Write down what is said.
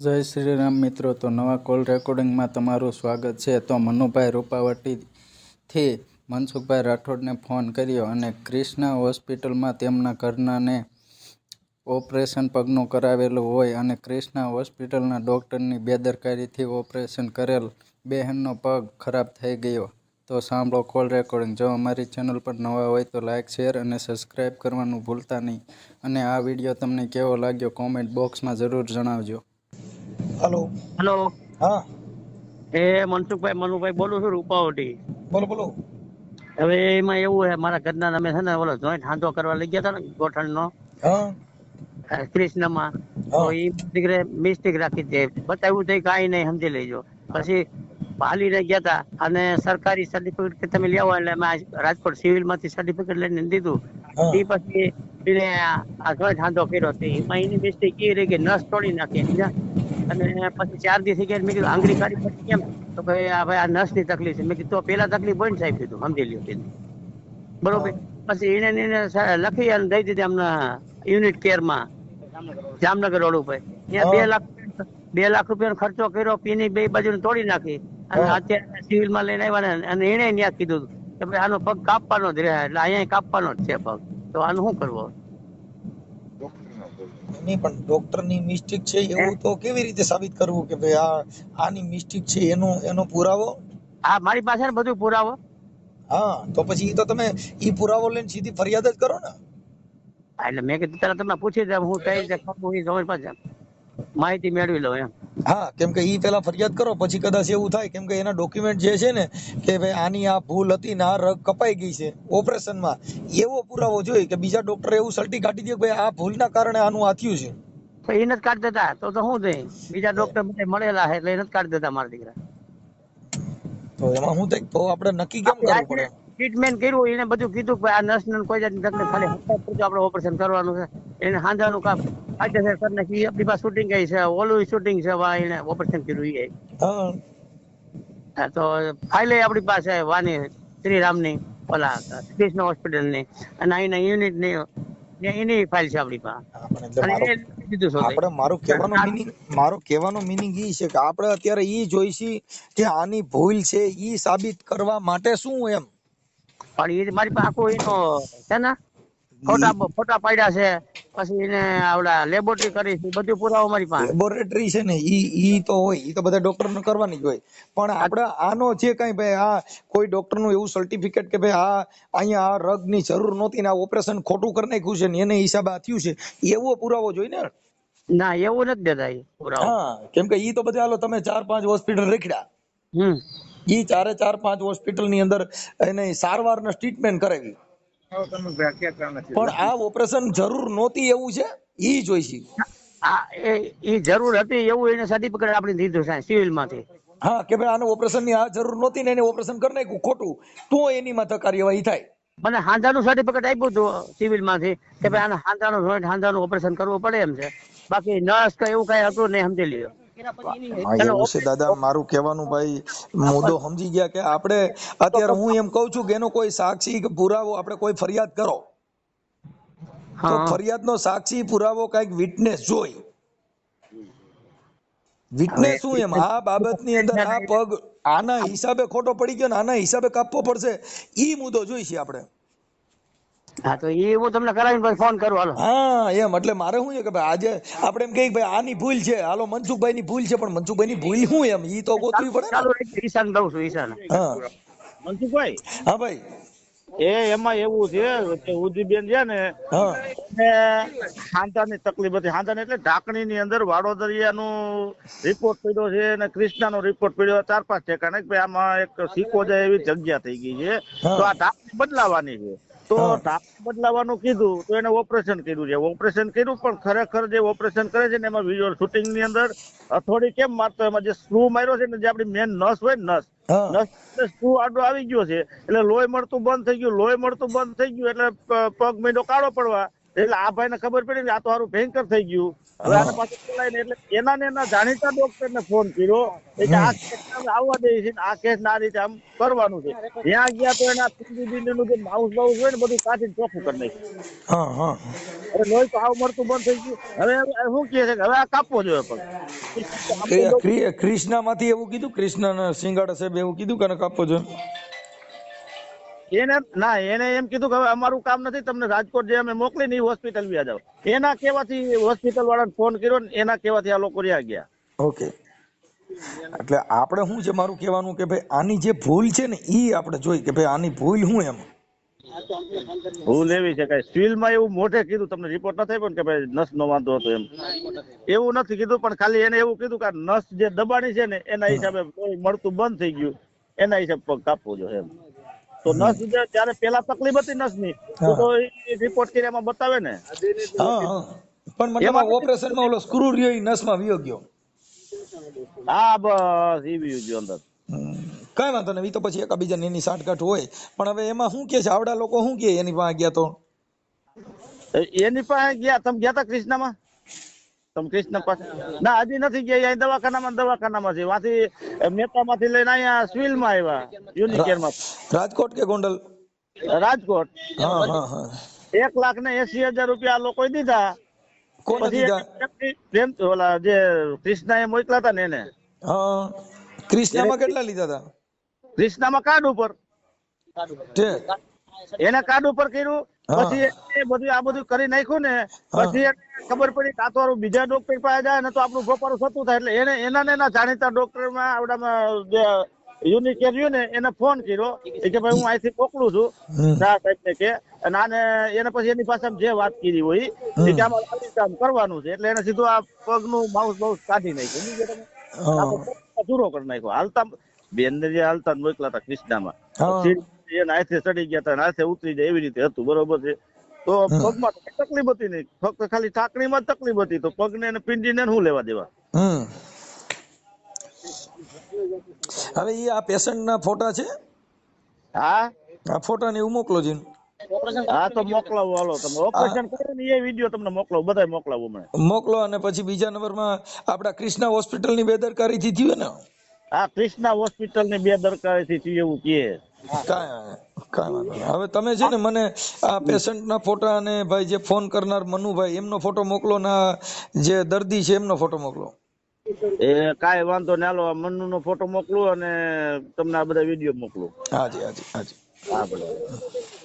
જય શ્રી રામ મિત્રો, તો નવા કોલ રેકોર્ડિંગમાં તમારું સ્વાગત છે. તો મનુભાઈ રૂપાવટીથી મનસુખભાઈ રાઠોડને ફોન કર્યો અને ક્રિષ્ના હોસ્પિટલમાં તેમના ઘરનાને ઓપરેશન પગનું કરાવેલું હોય અને ક્રિષ્ના હોસ્પિટલના ડૉક્ટરની બેદરકારીથી ઓપરેશન કરેલ બહેનનો પગ ખરાબ થઈ ગયો. તો સાંભળો કોલ રેકોર્ડિંગ. જો અમારી ચેનલ પર નવા હોય તો લાઇક શેર અને સબસ્ક્રાઈબ કરવાનું ભૂલતા નહીં. અને આ વીડિયો તમને કેવો લાગ્યો કોમેન્ટ બોક્સમાં જરૂર જણાવજો. હલો. હેલો. હા. એ મનસુખભાઈ મનુભાઈ બોલું છું રૂપાવટી. બોલો બોલો. હવે એમાં એવું છે મારા ઘરના અમે છે ને ઓલો જોઈન્ટ હાંધો કરવા લઈ ગયા હતા ને ગોઠણનો. હા. કૃષ્ણમાં. તો એ દીકરે મિસ્ટેક રાખી દે બતાવ્યું તો કાંઈ નહીં સમજી લેજો. પછી હાલીને ગયા હતા અને સરકારી સર્ટિફિકેટ કે તમે લેવા એટલે અમે રાજકોટ સિવિલમાંથી સર્ટિફિકેટ લઈને દીધું. એ પછી એને આ જોઈન્ટ હાંધો કર્યો એમાં એની મિસ્ટેક એ રહી કે નસ તોડી નાખી? અને પછી ચાર દિવસ ગયા મેં કીધું આંગળી કાઢી પછી કેમ? તો ભાઈ આ ભાઈ આ નસની તકલીફ છે. મેં કીધું તો પેલા તકલીફ હોય ને સાહેબ કીધું સમજી લ્યો કીધું બરોબર. પછી એને એને લખી અને દઈ દીધી અમને યુનિટ કેરમાં જામનગર રોડ ઉપર ત્યાં બે લાખ બે લાખ રૂપિયાનો ખર્ચો કર્યો પીની બે બાજુ તોડી નાખી. અને અત્યારે સિવિલમાં લઈને આવ્યા ને અને એને ત્યાં કીધું કે ભાઈ આનો પગ કાપવાનો જ રહે એટલે અહીંયા કાપવાનો જ છે પગ. તો આનું શું કરવું નહીં પણ ડોક્ટરની મિસ્ટેક છે એવું તો કેવી રીતે સાબિત કરવું કે ભાઈ આ આની મિસ્ટેક છે એનો એનો પુરાવો? આ મારી પાસે ને બધું પુરાવો. હા તો પછી એ તો તમે ઈ પુરાવો લઈને સીધી ફરિયાદ જ કરો ને. એટલે મેં કીધું પેલા તમે પૂછી દે હું કઈ રીતે ખબર એ પાસે માહિતી મેળવી લઉં એમ. હા કેમ કે ઈ પેલા ફરિયાદ કરો પછી કદાચ એવું થાય. કેમ કે એના ડોક્યુમેન્ટ જે છે ને કે ભાઈ આની આ ભૂલ હતી ને આ રગ કપાઈ ગઈ છે ઓપરેશનમાં એવો પુરાવો જોઈએ કે બીજા ડોક્ટરે એવું સર્ટી કાઢી દે કે ભાઈ આ ભૂલના કારણે આનું આ થયું છે. તો એને જ કાઢી દેતા. તો તો શું થઈ બીજા ડોક્ટર મને મળેલા છે એટલે એને જ કાઢી દેતા મારા દીકરા. તો એમાં શું થાય? તો આપણે નક્કી કેમ કરવું પડે? ટ્રીટમેન્ટ કર્યું એને બધું કીધું કે આ નર્સ કોઈ જાતની તકલીફ ખાલી હપ્તા પૂરતું આપણે ઓપરેશન કરવાનું છે. એને હાંધાનું કામ આજે છે કરી કી આપણી પાસે શૂટિંગ કઈ છે. ઓલું શૂટિંગ છે વા એને ઓપરેશન કર્યું એ હા. તો ફાઇલે આપણી પાસે વાની શ્રીરામની ઓલા કૃષ્ણ હોસ્પિટલની અને અહીંના યુનિટની ને એની ફાઇલ છે આપણી પાસે. આપણે મારું કહેવાનો મીનિંગ મારો કહેવાનો મીનિંગ ઈ છે કે આપણે અત્યારે ઈ જોઈશી કે આની ભૂલ છે ઈ સાબિત કરવા માટે શું એમ? પણ એ મારી પાસે આખું એનો છે ને ફોટા ફોટા પાડ્યા છે પછી એને આવડા લેબોરેટરી કરી છે બધું પુરાવો મારી પાસે. લેબોરેટરી છે ને ઈ ઈ તો હોય ઈ તો બધા ડોક્ટર ને કરવાની જ હોય. પણ આપણે આનો જે કઈ ભાઈ આ કોઈ ડોક્ટરનું એવું સર્ટિફિકેટ કે ભાઈ આ અહીંયા આ રગની જરૂર નહોતી ને આ ઓપરેશન ખોટું કરી નાખ્યું છે ને એને હિસાબે આ થયું છે એવો પુરાવો જોઈએ ને ના એવું નથી દેતા એ પુરાવો. હા કેમ કે ઈ તો બધા હાલો તમે ચાર પાંચ હોસ્પિટલ રેખડ્યા. હમ. ઈ ચારે ચાર પાંચ હોસ્પિટલની અંદર એને સારવાર ટ્રીટમેન્ટ કરાવી. પણ આ ઓપરેશન જરૂર નહોતી એવું છે એ જોઈશે છે. એ જરૂર હતી એવું એને સર્ટિફિકેટ આપણે દીધું છે સિવિલમાંથી. હા કે ભાઈ આને ઓપરેશનની આ જરૂર નહોતી ને એને ઓપરેશન કરી નાખ્યું ખોટું. તો એની માથે કાર્યવાહી થાય. મને હાંધાનું સર્ટિફિકેટ આપ્યું હતું સિવિલમાંથી કે ભાઈ આને હાંધાનું જોઈન્ટ હાંધાનું ઓપરેશન કરવું પડે એમ છે. બાકી નર્સ કે એવું કઈ હતું નહીં સમજી લ્યો. એવું છે દાદા મારું કહેવાનું ભાઈ મુદ્દો સમજી ગયા કે આપણે અત્યારે હું એમ કહું છું કે એનો કોઈ સાક્ષી કે પુરાવો આપણે કોઈ ફરિયાદ કરો. તો ફરિયાદનો સાક્ષી પુરાવો કંઈક વિટનેસ જોઈ. વિટનેસ શું એમ? આ બાબતની અંદર આ પગ આના હિસાબે ખોટો પડી ગયો ને આના હિસાબે કાપવો પડશે. ઈ મુદ્દો જોઈશે આપણે. હા તો એ હું તમને કરાવીને પછી ફોન કરું હાલો. હા એમ એટલે મારે શું છે કે ભાઈ આજે આપણે એમ કહીએ ભાઈ આની ભૂલ છે. હાલો મનસુખભાઈ ની ભૂલ છે પણ મનસુખભાઈ ની ભૂલ શું એમ? ઈ તો ગોતવી પડે ને? ચાલુ ઈશાન દઉં છું ઈશાન. હા. મનસુખભાઈ? હા ભાઈ. એ એમાં એવું છે કે ઉદીબેન છે ને હા. એને તકલીફ હતી. હાંધાની એટલે ઢાંકણીની અંદર વાડોદરિયાનું રિપોર્ટ પડ્યો છે અને ક્રિષ્નાનો રિપોર્ટ પડ્યો. ચાર પાંચ ઠેકાણે કે આમાં એક સિક્કો જાય એવી જગ્યા થઈ ગઈ છે. તો આ ઢાંકણી બદલાવાની છે. તો હા. બદલાવાનું કીધું તો એને ઓપરેશન કર્યું છે. ઓપરેશન કર્યું પણ ખરેખર જે ઓપરેશન કરે છે ને એમાં વિઝ્યુઅલ શૂટિંગની અંદર અથોડી કેમ મારતો? એમાં જે સ્ક્રૂ માર્યો છે ને જે આપણી મેન નસ હોય ને નસ નસ સ્ક્રૂ આડો આવી ગયો છે. એટલે લોહી મળતું બંધ થઈ ગયું લોહી મળતું બંધ થઈ ગયું એટલે પગ મહિનો કાળો પડવા. એટલે આ ભાઈને ખબર પડી આ તો સારું ભયંકર થઈ ગયું. હવે આને પાછું બોલાય એટલે એના ને એના જાણીતા ડોક્ટર ને ફોન કર્યો એટલે આ કેસ આવવા દે છે આ કેસ ના રીતે આમ કરવાનું છે. ત્યાં ગયા તો એના પિંડી નું જે માઉસ બાઉસ હોય ને બધું કાઢીને ચોખ્ખું કરી નાખ્યું. હા હા. અરે લોહી તો આવ મળતું બંધ થઈ ગયું. હવે હવે શું કહે છે કે હવે આ કાપવો જોઈએ પણ. કૃષ્ણમાંથી એવું કીધું? કૃષ્ણ સિંગાડા સાહેબ એવું કીધું કે કાપવો જોઈએ? એને ના એને એમ કીધું કે હવે અમારું કામ નથી તમને રાજકોટ જે અમે મોકલી ને હોસ્પિટલ બી જાવ એના કહેવાથી હોસ્પિટલ વાળાને ફોન કર્યો ને એના કહેવાથી આ લોકો રહ્યા ગયા. ઓકે. એટલે આપણે શું છે મારું કહેવાનું કે ભાઈ આની જે ભૂલ છે ને એ આપણે જોઈ કે ભાઈ આની ભૂલ શું એમ? ભૂલ એવી છે કે સ્ટીલમાં એવું મોઢે કીધું તમને રિપોર્ટ ન થઈ પણ કે ભાઈ નસ નો વાંધો હતો એમ. એવું નથી કીધું પણ ખાલી એને એવું કીધું કે નસ જે દબાણી છે ને એના હિસાબે મળતું બંધ થઈ ગયું એના હિસાબે પગ કાપવો જોઈએ એમ. તો નસ જયારે પેલા તકલીફ હતી નસની તો રિપોર્ટ કર્યામાં બતાવે ને. હા હા. ઓપરેશનમાં ઓલો સ્ક્રૂ રહ્યો નસમાં વિયો ગયો. હા બસ એ વિયો ગયો અંદર. કઈ વાંધો નહીં તો પછી એકબીજા એની સાઠગાંઠ હોય. પણ હવે એમાં શું કે છે? આવડા લોકો શું કે એની પાસે ગયા તો? એની પાસે ગયા તમે ગયા તા કૃષ્ણમાં તમે કૃષ્ણ પાસે ના હજી નથી ગયા અહીં દવાખાનામાં દવાખાનામાં છે. વાંથી મહેતામાંથી લઈને અહીંયા સિવિલમાં આવ્યા યુનિકેરમાં. રાજકોટ કે ગોંડલ? રાજકોટ. એક લાખ ને એસી હજાર રૂપિયા લોકો દીધા. કોને દીધા? પ્રેમ ઓલા જે કૃષ્ણા એ મોકલા હતા ને એને. હા. ક્રિષ્નામાં કેટલા લીધા હતા? કૃષ્ણામાં કાર્ડ ઉપર. એને કાર્ડ ઉપર કર્યું. પછી એ બધું આ બધું કરી નાખ્યું ને પછી ખબર પડી કે તો બીજા ડોક્ટર પાસે જાય ને તો આપણું ગોપારું થતું થાય. એટલે એને એના ને એના જાણીતા ડોક્ટરમાં આવડામાં જે યુનિકેર કર્યું ને એને ફોન કર્યો કે ભાઈ હું અહીંથી મોકલું છું. સાહેબ ને કે અને આને એને પછી એની પાસે જે વાત કરી હોય એ કે આમાં આવી કામ કરવાનું છે. એટલે એને સીધું આ પગનું માઉસ બાઉસ કાઢી નાખ્યું. અધૂરો કરી નાખ્યો. હાલતા બેન ને જે હાલતા મોકલા હતા કૃષ્ણામાં હા. એને હાથે ચડી ગયા હતા અને હાથે ઉતરી જાય એવી રીતે હતું બરોબર છે? તો પગમાં તકલીફ હતી નહીં. ફક્ત ખાલી ઠાકણીમાં તકલીફ હતી તો પગને અને પિંડીને શું લેવા દેવા? હવે એ આ પેશન્ટ ના ફોટા છે? હા? આ ફોટા ને મોકલો છે હા તો મોકલાવો હાલો તમે ઓપરેશન કર્યું ને એ વીડિયો તમને મોકલાવો બધાય મોકલાવો મને. મોકલો અને પછી બીજા નંબરમાં આપડા ક્રિષ્ના હોસ્પિટલની બેદરકારી થી થયું ને આ કૃષ્ણા હોસ્પિટલની બે દરકારી થી એવું કહે. કાંઈ કાંઈ વાંધો નહીં. હવે તમે છે ને મને આ પેશન્ટ ના ફોટા અને ભાઈ જે ફોન કરનાર મનુભાઈ એમનો ફોટો મોકલો ને જે દર્દી છે એમનો ફોટો મોકલો. એ કાંઈ વાંધો ને હાલો આ મનુ નો ફોટો મોકલું અને તમને આ બધા વીડિયો મોકલું. હાજી હાજી હાજી. હા બરાબર